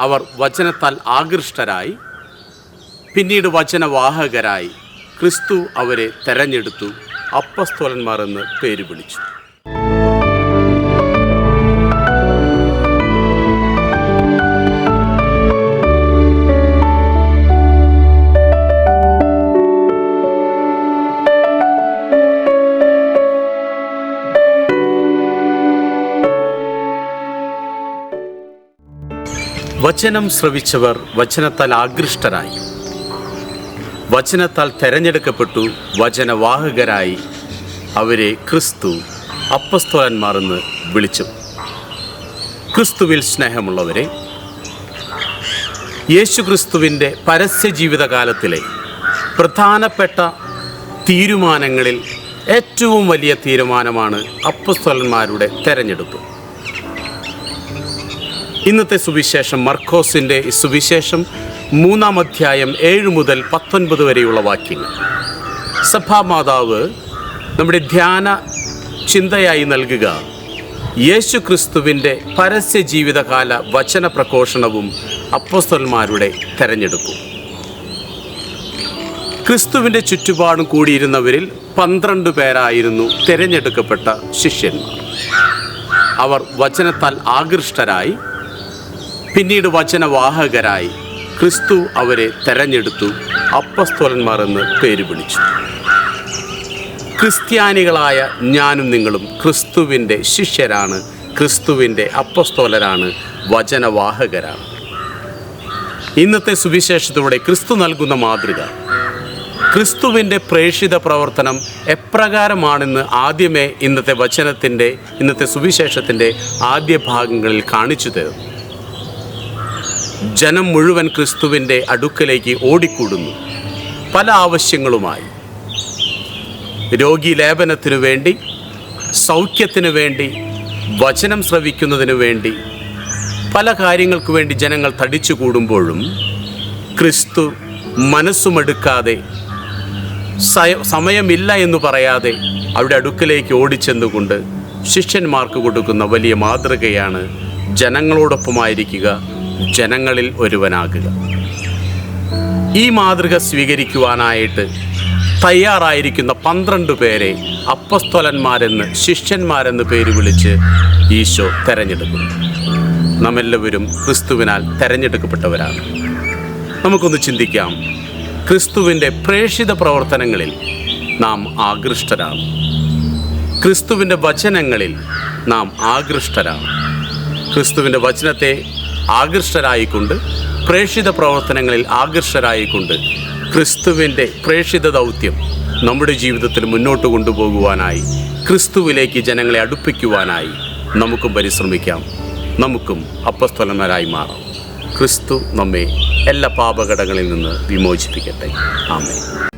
അവർ വചനത്താൽ ആകൃഷ്ടരായി. പിന്നീട് വചനവാഹകരായി ക്രിസ്തു അവരെ തെരഞ്ഞെടുത്തു. അപ്പസ്തോലന്മാർ എന്ന് പേര് വിളിച്ചു. വചനം ശ്രവിച്ചവർ വചനത്താൽ ആകൃഷ്ടരായി. വചനത്താൽ തെരഞ്ഞെടുക്കപ്പെട്ടു വചനവാഹകരായി അവരെ ക്രിസ്തു അപ്പസ്തോലന്മാർ എന്ന് വിളിച്ചു. ക്രിസ്തുവിൽ സ്നേഹമുള്ളവരെ യേശു ക്രിസ്തുവിന്റെ പരസ്യ ജീവിതകാലത്തിലെ പ്രധാനപ്പെട്ട തീരുമാനങ്ങളിൽ ഏറ്റവും വലിയ തീരുമാനമാണ് അപ്പസ്തോലന്മാരുടെ തെരഞ്ഞെടുപ്പ്. ഇന്നത്തെ സുവിശേഷം മർക്കോസിന്റെ സുവിശേഷം മൂന്നാം അധ്യായം ഏഴ് മുതൽ പത്തൊൻപത് വരെയുള്ള വാക്യങ്ങൾ. സഭാമാതാവ് നമ്മുടെ ധ്യാന ചിന്തയായി നൽകുക. യേശു ക്രിസ്തുവിന്റെ പരസ്യ ജീവിതകാല വചന പ്രഘോഷണവും അപ്പോസ്തലന്മാരുടെ തെരഞ്ഞെടുപ്പും. ക്രിസ്തുവിന്റെ ചുറ്റുപാടും കൂടിയിരുന്നവരിൽ പന്ത്രണ്ട് പേരായിരുന്നു തിരഞ്ഞെടുക്കപ്പെട്ട ശിഷ്യന്മാർ. അവർ വചനത്താൽ ആകൃഷ്ടരായി പിന്നീട് വചനവാഹകരായി ക്രിസ്തു അവരെ തെരഞ്ഞെടുത്തു അപ്പസ്തോലന്മാർ എന്ന് പേര് വിളിച്ചു. ക്രിസ്ത്യാനികളായ ഞാനും നിങ്ങളും ക്രിസ്തുവിന്റെ ശിഷ്യരാണ് ക്രിസ്തുവിന്റെ അപ്പസ്തോലരാണ് വചനവാഹകരാണ്. ഇന്നത്തെ സുവിശേഷത്തിലൂടെ ക്രിസ്തു നൽകുന്ന മാതൃക. ക്രിസ്തുവിന്റെ പ്രേഷിത പ്രവർത്തനം എപ്രകാരമാണെന്ന് ആദ്യമേ ഇന്നത്തെ വചനത്തിന്റെ ഇന്നത്തെ സുവിശേഷത്തിന്റെ ആദ്യ ഭാഗങ്ങളിൽ കാണിച്ചു തരുന്നു. ജനം മുഴുവൻ ക്രിസ്തുവിന്റെ അടുക്കലേക്ക് ഓടിക്കൂടുന്നു. പല ആവശ്യങ്ങളുമായി. രോഗി ലേപനത്തിനു വേണ്ടി സൗഖ്യത്തിനു വേണ്ടി വചനം ശ്രവിക്കുന്നതിനു വേണ്ടി പല കാര്യങ്ങൾക്ക് വേണ്ടി ജനങ്ങൾ തടിച്ചു കൂടുമ്പോഴും ക്രിസ്തു മനസ്സുമെടുക്കാതെ സമയമില്ല എന്ന് പറയാതെ അവിടെ അടുക്കലേക്ക് ഓടിച്ചെന്നുകൊണ്ട് ശിഷ്യന്മാർക്ക് കൊടുക്കുന്ന വലിയ മാതൃകയാണ് ജനങ്ങളോടൊപ്പമായിരിക്കുക ജനങ്ങളിൽ ഒരുവനാകുക. ഈ മാതൃക സ്വീകരിക്കുവാനായിട്ട് തയ്യാറായിരിക്കുന്ന പന്ത്രണ്ട് പേരെ അപ്പസ്തോലന്മാരെന്ന് ശിഷ്യന്മാരെന്ന് പേര് വിളിച്ച് ഈശോ തെരഞ്ഞെടുക്കുന്നു. നമ്മെല്ലാവരും ക്രിസ്തുവിനാൽ തെരഞ്ഞെടുക്കപ്പെട്ടവരാണ്. നമുക്കൊന്ന് ചിന്തിക്കാം. ക്രിസ്തുവിന്റെ പ്രേഷിത പ്രവർത്തനങ്ങളിൽ നാം ആകൃഷ്ടരാണ്. ക്രിസ്തുവിന്റെ വചനങ്ങളിൽ നാം ആകൃഷ്ടരാണ്. ക്രിസ്തുവിന്റെ വചനത്തെ ആകൃഷ്ടരായിക്കൊണ്ട് പ്രേക്ഷിത പ്രവർത്തനങ്ങളിൽ ആകൃഷ്ടരായിക്കൊണ്ട് ക്രിസ്തുവിന്റെ പ്രേക്ഷിത ദൗത്യം നമ്മുടെ ജീവിതത്തിൽ മുന്നോട്ട് കൊണ്ടുപോകുവാനായി ക്രിസ്തുവിലേക്ക് ജനങ്ങളെ അടുപ്പിക്കുവാനായി നമുക്കും പരിശ്രമിക്കാം. നമുക്കും അപ്പസ്തലന്മാരായി മാറാം. ക്രിസ്തു നമ്മെ എല്ലാ പാപഘടങ്ങളിൽ നിന്ന് വിമോചിപ്പിക്കട്ടെ. ആമേ